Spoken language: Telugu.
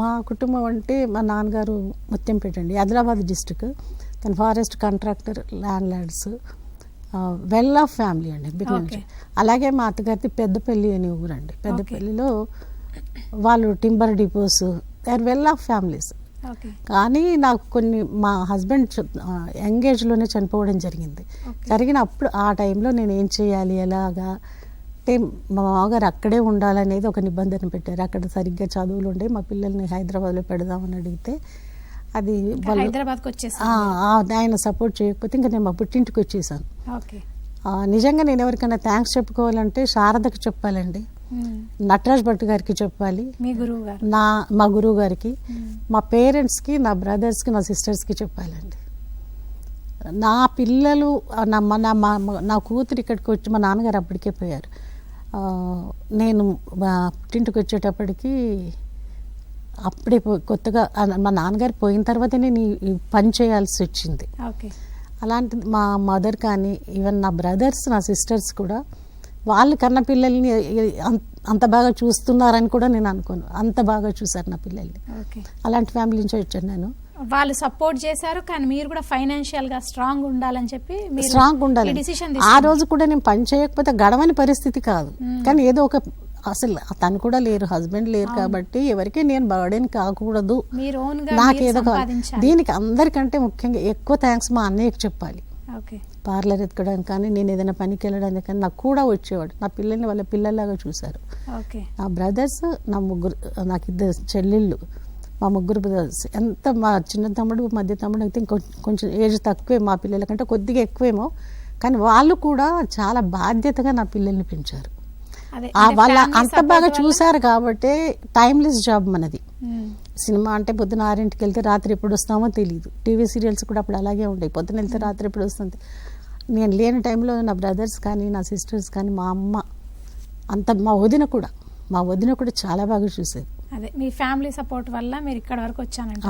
మా కుటుంబం అంటే మా నాన్నగారు ముత్యంపేట అండి ఆదిలాబాద్ డిస్టిక్ తన forest contractor landlords well off family అండి. Okay. అలాగే మా అత్తగారిది పెద్దపల్లి అనే ఊరండి పెద్దపల్లిలో వాళ్ళు timber depots they are well off families కానీ నాకు కొన్ని మా హస్బెండ్ యంగ్ ఏజ్లోనే చనిపోవడం జరిగింది Okay. జరిగినప్పుడు ఆ టైంలో నేను ఏం చేయాలి ఎలాగా అంటే మా మామగారు అక్కడే ఉండాలనేది ఒక నిబంధన పెట్టారు. అక్కడ సరిగ్గా చదువులు ఉండే మా పిల్లల్ని హైదరాబాద్లో పెడదామని అడిగితే అది హైదరాబాద్కి వచ్చేసి ఆ, ఆ, ఆయన సపోర్ట్ చేయకపోతే ఇంకా నేను మా పుట్టింటికి వచ్చేసాను. ఓకే. నిజంగా నేను ఎవరికైనా థ్యాంక్స్ చెప్పుకోవాలంటే శారదకి చెప్పాలండి. నటరాజ్ భట్ గారికి చెప్పాలి. మీ గురువు గారు. నా మా గురువు గారికి. మా పేరెంట్స్కి నా బ్రదర్స్కి నా సిస్టర్స్కి చెప్పాలండి. నా పిల్లలు నా మా నా నా కూతురు ఇక్కడికి వచ్చి మా నాన్నగారు అప్పటికే పోయారు. నేను మా పుట్టింటికి వచ్చేటప్పటికి అప్పుడే కొత్తగా మా నాన్నగారు పోయిన తర్వాతే నేను పని చేయాల్సి వచ్చింది. ఓకే. అలాంటి మా మదర్ కానీ ఈవెన్ నా బ్రదర్స్ నా సిస్టర్స్ కూడా వాళ్ళు కన్న పిల్లల్ని అంత బాగా చూస్తున్నారని కూడా నేను అనుకోను. అంత బాగా చూశారు నా పిల్లల్ని. అలాంటి ఫ్యామిలీ నుంచి వచ్చాను నేను. వాళ్ళు సపోర్ట్ చేశారు కానీ మీరు కూడా ఫైనాన్షియల్గా స్ట్రాంగ్ ఉండాలని చెప్పి స్ట్రాంగ్ ఉండాలి. డిసిషన్ ఆ రోజు కూడా నేను పని చేయకపోతే గడవని పరిస్థితి కాదు. కానీ ఏదో ఒక అసలు తను కూడా లేరు హస్బెండ్ లేరు కాబట్టి ఎవరికి నేను బర్డెన్ కాకూడదు. నాకేదో దీనికి అందరికంటే ముఖ్యంగా ఎక్కువ థ్యాంక్స్ మా అన్నయ్యకి చెప్పాలి. ఓకే. పార్లర్ ఎత్తుకోవడానికి కానీ నేను ఏదైనా పనికి వెళ్ళడానికి కానీ నాకు కూడా వచ్చేవాడు. నా పిల్లల్ని వాళ్ళ పిల్లల్లాగా చూశారు. నా బ్రదర్స్ నా ముగ్గురు నాకు ఇద్దరు చెల్లెళ్ళు. మా ముగ్గురు బ్రదర్స్ ఎంత మా చిన్న తమ్ముడు మధ్య తమ్ముడు అయితే కొంచెం ఏజ్ తక్కువే మా పిల్లల కంటే కొద్దిగా ఎక్కువేమో. కానీ వాళ్ళు కూడా చాలా బాధ్యతగా నా పిల్లల్ని పెంచారు. వాళ్ళ అంత బాగా చూశారు కాబట్టి టైమ్లెస్ జాబ్ మనది. సినిమా అంటే పొద్దున ఆరింటికి వెళ్తే రాత్రి ఎప్పుడు వస్తామో తెలియదు టీవీ సీరియల్స్ కూడా అప్పుడు అలాగే ఉంటాయి పొద్దున వెళ్తే రాత్రి ఎప్పుడు వస్తుంది? నేను లేని టైంలో నా బ్రదర్స్ కానీ నా సిస్టర్స్ కానీ మా అమ్మ అంత మా వదిన కూడా మా వదిన కూడా చాలా బాగా చూసేది. అదే. మీ ఫ్యామిలీ సపోర్ట్ వల్ల మీరు ఇక్కడ వరకు వచ్చానంట